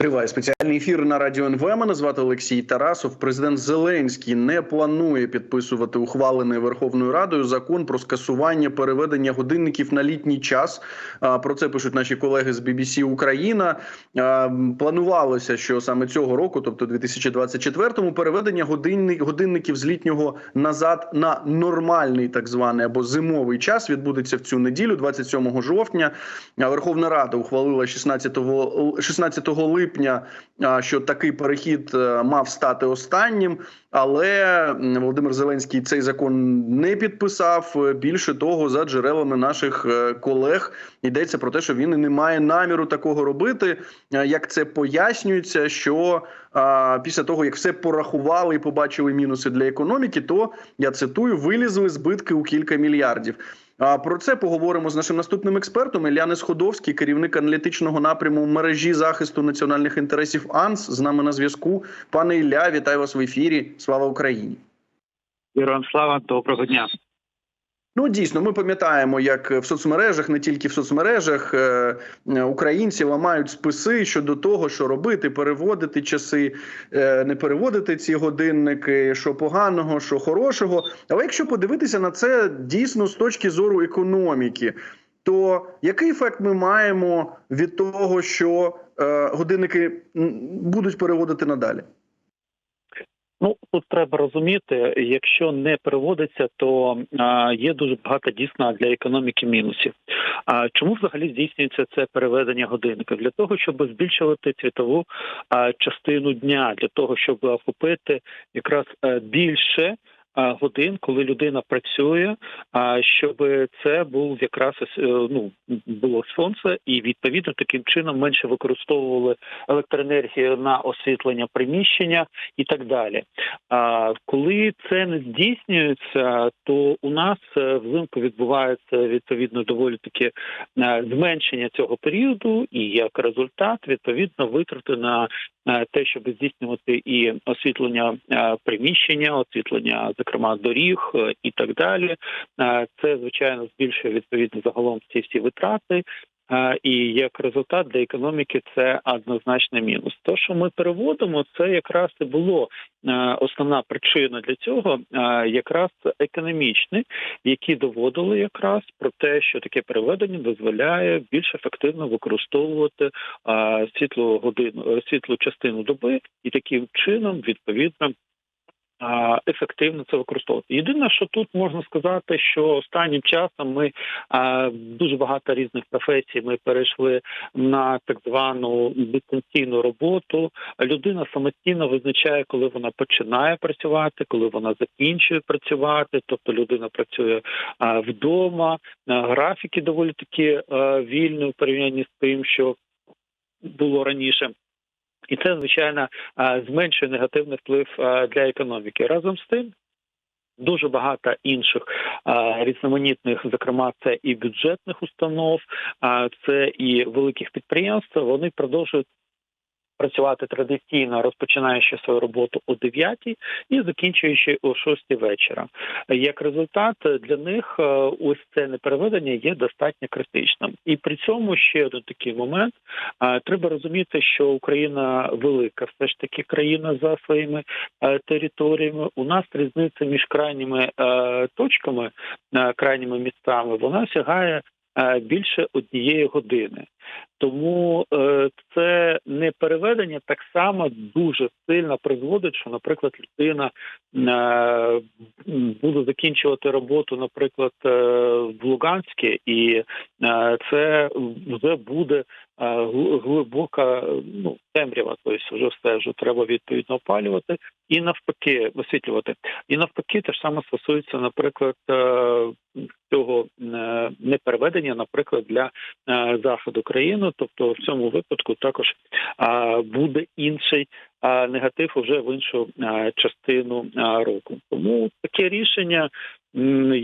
Триває спеціальний ефір на радіо НВ. Мене звати Олексій Тарасов. Президент Зеленський не планує підписувати ухвалений Верховною Радою закон про скасування переведення годинників на літній час. Про це пишуть наші колеги з BBC Україна. Планувалося, що саме цього року, тобто 2024-му, переведення годинників з літнього назад на нормальний, так званий або зимовий час відбудеться в цю неділю, 27 жовтня. Верховна Рада ухвалила 16, л- 16 липня, а, що такий перехід е, мав стати останнім. Але Володимир Зеленський цей закон не підписав. Е, Більше того, за джерелами наших е, колег йдеться про те, що він і не має наміру такого робити. Як це пояснюється, що після того як все порахували і побачили мінуси для економіки, то я цитую: вилізли збитки у кілька мільярдів. Про це поговоримо з нашим наступним експертом Ілляни Сходовський, керівник аналітичного напряму мережі захисту національних інтересів АНС. З нами на зв'язку. Пане Ілля, вітаю вас в ефірі. Слава Україні! Героям слава, доброго дня. Ну дійсно, ми пам'ятаємо, як в соцмережах, не тільки в соцмережах, е, е, українці ламають списи щодо того, що робити, переводити часи, е, не переводити ці годинники, що поганого, що хорошого. Але якщо подивитися на це дійсно з точки зору економіки, то який ефект ми маємо від того, що годинники будуть переводити надалі? Ну тут треба розуміти, якщо не переводиться, то а, є дуже багато дійсно для економіки мінусів. А чому взагалі здійснюється це переведення годинника? Для того, щоб збільшувати світову а, частину дня, для того, щоб охопити якраз е, більше. Годин, коли людина працює, щоб це був якраз е, ну було сонце, і відповідно таким чином менше використовували електроенергію на освітлення приміщення і так далі. А коли це не здійснюється, то у нас е, взимку відбувається відповідно доволі таке зменшення цього періоду, і як результат відповідно витрати на е, те, щоб здійснювати і освітлення приміщення, освітлення, зокрема доріг е, і так далі. Е, Це звичайно збільшує відповідно загалом ці всі витрати. Е, І як результат для економіки це однозначно мінус. То, що ми переводимо, це якраз і було основна причина для цього, якраз економічний, які доводили якраз про те, що таке переведення дозволяє більш ефективно використовувати світлу годину, світлу частину доби, і таким чином відповідно. Ефективно це використовувати. Єдине, що тут можна сказати, що останнім часом ми дуже багато різних професій ми перейшли на так звану дистанційну роботу. Людина самостійно визначає, коли вона починає працювати, коли вона закінчує працювати. Тобто людина працює вдома. Графіки доволі такі вільні у порівнянні з тим, що було раніше. І це звичайно зменшує негативний вплив для економіки. Разом з тим. Дуже багато інших різноманітних, зокрема, це і бюджетних установ, це і великих підприємств. Вони продовжують працювати традиційно, розпочинаючи свою роботу о 9 і закінчуючи о 6 вечора. Як результат для них е, ось це непереведення є достатньо критичним. І при цьому ще один такий момент. Треба розуміти, що Україна велика, все ж таки країна за своїми е, територіями. У нас різниця між крайніми е, точками, е, крайніми містами, вона сягає е, більше однієї години. Тому е, це не переведення так само дуже сильно призводить, що, наприклад, людина е, буде закінчувати роботу, наприклад, е, в Луганське, і це вже буде глибока ну, темрява, тобто вже все вже треба відповідно опалювати і навпаки освітлювати. І навпаки, те ж саме стосується, наприклад, цього непереведення, наприклад, для заходу країни. Тобто в цьому випадку також буде інший негатив уже в іншу частину року. Тому таке рішення.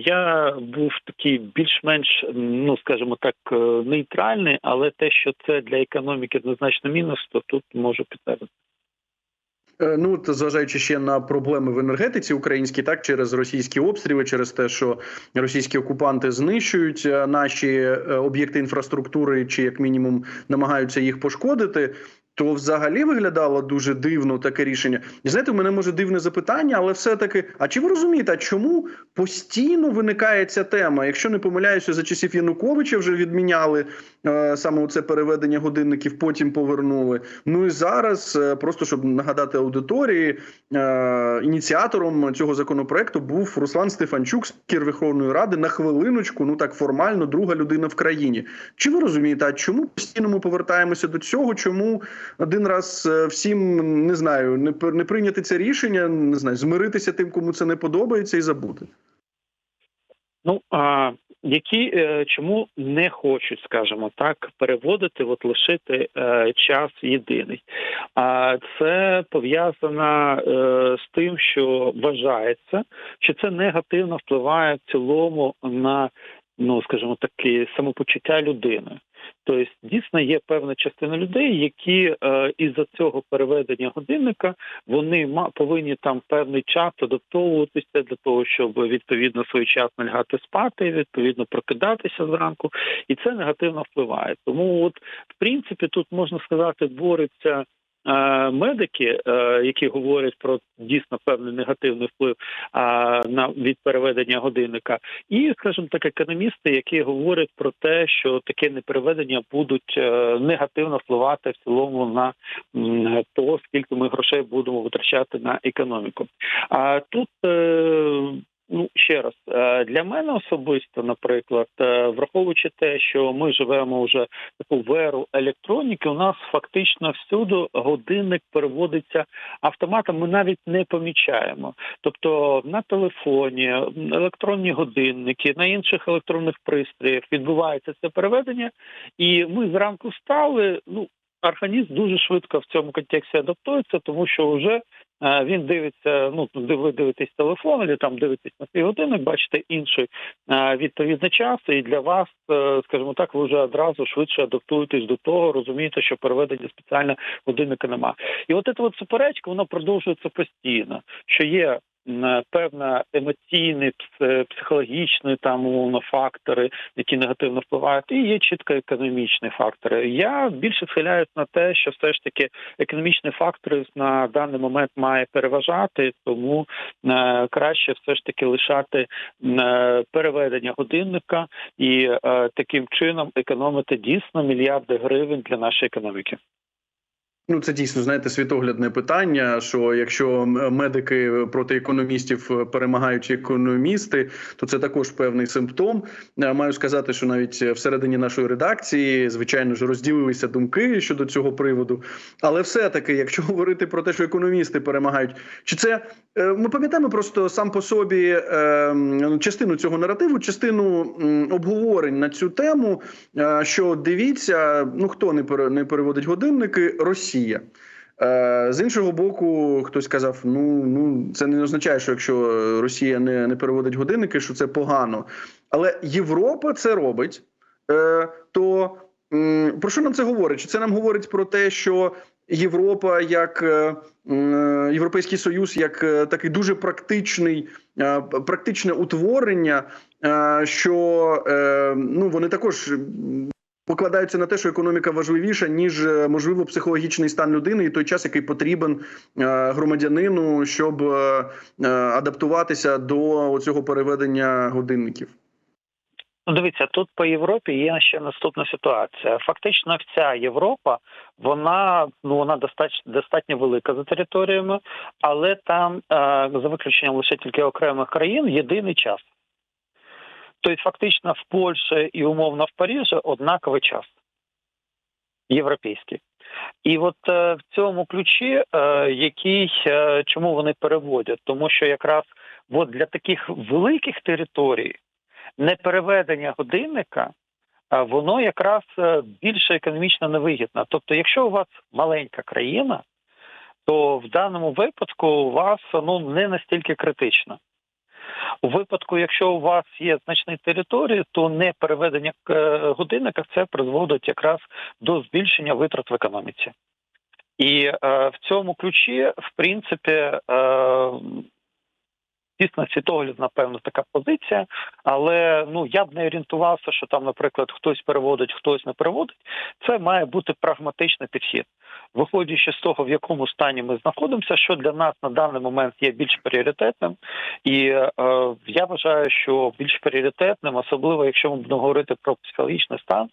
Я був такий більш-менш, ну скажімо так, е, нейтральний, але те, що це для економіки однозначно мінус, то тут можу підтвердити. Е, Ну, зважаючи ще на проблеми в енергетиці українській, так через російські обстріли, через те, що російські окупанти знищують е, наші е, об'єкти інфраструктури, чи як мінімум намагаються їх пошкодити. То взагалі виглядало дуже дивно таке рішення. І знаєте, у мене може дивне запитання, але все-таки, а чи ви розумієте, а чому постійно виникає ця тема? Якщо не помиляюся, за часів Януковича вже відміняли е, саме це переведення годинників, потім повернули. Ну і зараз, е, просто щоб нагадати аудиторії, е, ініціатором цього законопроекту був Руслан Стефанчук, спікер Верховної Ради, на хвилиночку, ну так формально, друга людина в країні. Чи ви розумієте, а чому постійно ми повертаємося до цього? Чому один раз е, всім не знаю, не не прийняти це рішення, не знаю, змиритися тим, кому це не подобається, і забути? Ну а які е, чому не хочуть, скажімо так, переводити, от лишити е, час єдиний? А це пов'язано з тим, що вважається, що це негативно впливає в цілому на ну скажімо таки самопочуття людини. Тобто, дійсно є певна частина людей, які е, із-за цього переведення годинника вони ма повинні там певний час адаптовуватися для того, щоб відповідно своєчасно лягати спати, відповідно прокидатися зранку, і це негативно впливає. Тому, от в принципі, тут можна сказати, бореться. Медики, е, які говорять про дійсно певний негативний вплив на від переведення годинника, і, скажімо так, економісти, які говорять про те, що таке непереведення будуть е, негативно впливати в цілому на то, скільки ми грошей будемо витрачати на економіку. А тут е, ну ще раз е, для мене особисто, наприклад, е, враховуючи те, що ми живемо вже таку веру електроніки, у нас фактично всюди годинник переводиться автоматом. Ми навіть не помічаємо. Тобто на телефоні, електронні годинники, на інших електронних пристроях відбувається це переведення, і ми зранку встали. Ну організм дуже швидко в цьому контексті адаптується, тому що вже він дивиться. Ну ви дивитесь телефон, або там дивитесь на свій годинник, бачите інший е, відповідний час, і для вас, е, скажімо так, ви вже одразу швидше адаптуєтесь до того, розумієте, що переведення спеціально годинника нема. І от ця от суперечка вона продовжується постійно, що є. М, Певна емоційний, пс- психологічний там умовно фактори, які негативно впливають, і є чітко економічні фактори. Я більше схиляюсь на те, що все ж таки економічні фактори на даний момент має переважати, тому е, краще все ж таки лишати е, переведення годинника і е, таким чином економити дійсно мільярди гривень для нашої економіки. Ну, це дійсно знаєте світоглядне питання. Що якщо медики проти економістів е, перемагають економісти, то це також певний симптом. Е, Маю сказати, що навіть всередині нашої редакції, звичайно ж, розділилися думки щодо цього приводу. Але все-таки, якщо говорити про те, що економісти перемагають, чи це е, ми пам'ятаємо просто сам по собі е, частину цього наративу, частину обговорень на цю тему, е, що дивіться, ну хто не переводить годинники, Росія. Е, З іншого боку, хтось сказав: ну ну це не означає, що якщо Росія не, не переводить годинники, що це погано. Але Європа це робить. Е, То про що нам це говорить? Чи це нам говорить про те, що Європа, як е, Європейський Союз, як е, такий дуже практичний, е, практичне утворення, е, що е, ну вони також. Покладаються на те, що економіка важливіша ніж е, можливо психологічний стан людини і той час, який потрібен е, громадянину, щоб е, е, адаптуватися до цього переведення годинників. Ну, дивіться, тут по Європі є ще наступна ситуація. Фактично, вся Європа, вона ну вона достатньо достатньо велика за територіями, але там, е, за виключенням лише тільки окремих країн, єдиний час. Тобто, фактично, в Польщі і умовно в Парижі однаковий час європейський. І от е, в цьому ключі, е, який чому вони переводять, тому що якраз от для таких великих територій непереведення годинника, воно якраз е, більше економічно невигідно. Тобто, якщо у вас маленька країна, то в даному випадку у вас ну не настільки критично. У випадку, якщо у вас є значні території, то не переведення е, годинника це призводить якраз до збільшення витрат в економіці. І е, в цьому ключі, в принципі, е, дійсно світоглядна, напевно, така позиція. Але ну я б не орієнтувався, що там, наприклад, хтось переводить, хтось не переводить. Це має бути прагматичний підхід, виходячи з того, в якому стані ми знаходимося, що для нас на даний момент є більш пріоритетним. І е, я вважаю, що більш пріоритетним, особливо якщо ми будемо говорити про психологічний стан,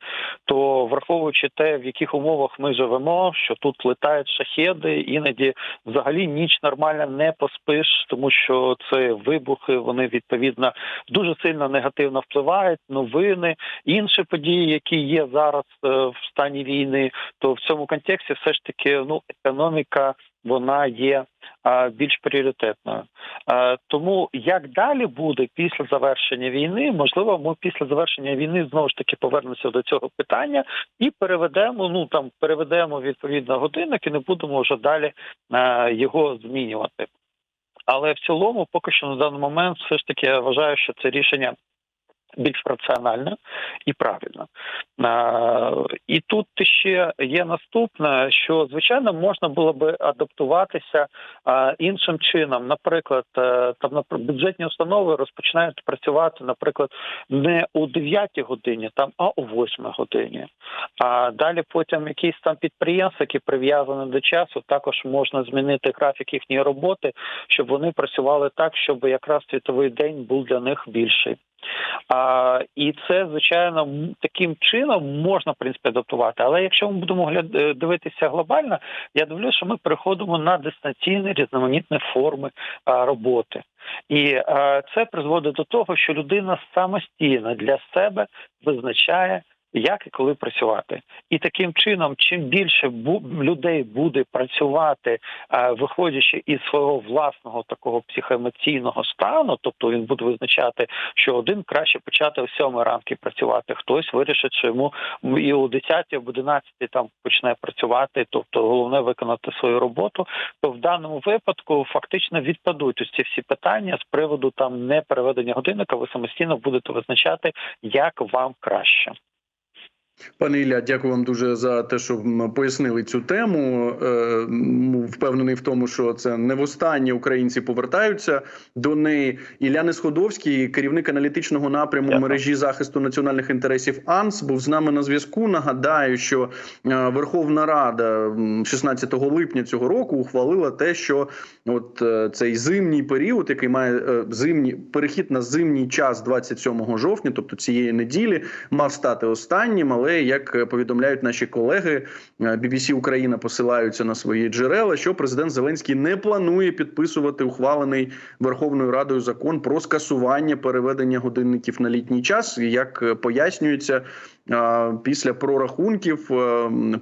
то враховуючи те, в яких умовах ми живемо, що тут летають шахеди, іноді взагалі ніч нормально не поспиш, тому що це вибухи, вони відповідно дуже сильно негативно впливають. Новини, інші події, які є зараз е, в стані війни, то в цьому контексті все ж таки ну економіка вона є більш пріоритетною. Тому як далі буде після завершення війни, можливо, ми після завершення війни знову ж таки повернемося до цього питання і переведемо. Ну там переведемо відповідно годинник і не будемо вже далі а, його змінювати. Але в цілому, поки що на даний момент, все ж таки я вважаю, що це рішення більш раціональне і правильне. Е, І тут ще є наступне, що звичайно можна було би адаптуватися е, іншим чином. Наприклад, е, там бюджетні установи розпочинають працювати, наприклад, не у 9 годині, там а у 8 годині. А далі потім якісь там підприємства, які прив'язані до часу, також можна змінити графік їхньої роботи, щоб вони працювали так, щоб якраз світовий день був для них більший. А, і це звичайно таким чином можна в принципі адаптувати. Але якщо ми будемо е, дивитися глобально, я дивлюся, що ми переходимо на дистанційні різноманітні форми роботи. І це призводить до того, що людина самостійно для себе визначає. Як і коли працювати, і таким чином, чим більше бу- людей буде працювати, е, виходячи із свого власного такого психоемоційного стану, тобто він буде визначати, що один краще почати о 7 ранки працювати, хтось вирішить, що йому і о 10, об 11 там почне працювати, тобто головне виконати свою роботу. То в даному випадку фактично відпадуть ось ці всі питання з приводу там не переведення годинника. Ви самостійно будете визначати, як вам краще. Пане Ілля, дякую вам дуже за те, що пояснили цю тему. Е, Впевнений в тому, що це не востаннє українці повертаються до неї. Ілля Несходовський, керівник аналітичного напряму Дякую. мережі захисту національних інтересів АНС, був з нами на зв'язку. Нагадаю, що е, Верховна Рада 16 липня цього року ухвалила те, що от е, цей зимній період, який має зимній перехід на зимній час 27 жовтня, тобто цієї неділі, мав стати останнім. Але як е, повідомляють наші колеги, е, BBC Україна посилаються на свої джерела, що президент Зеленський не планує підписувати ухвалений Верховною Радою закон про скасування переведення годинників на літній час. Як е, пояснюється, після прорахунків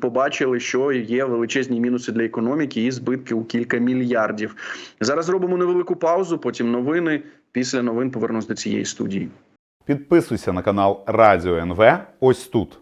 побачили, що є величезні мінуси для економіки і збитки у кілька мільярдів. Зараз зробимо невелику паузу. Потім новини. Після новин повернусь до цієї студії. Підписуйся на канал Радіо НВ ось тут.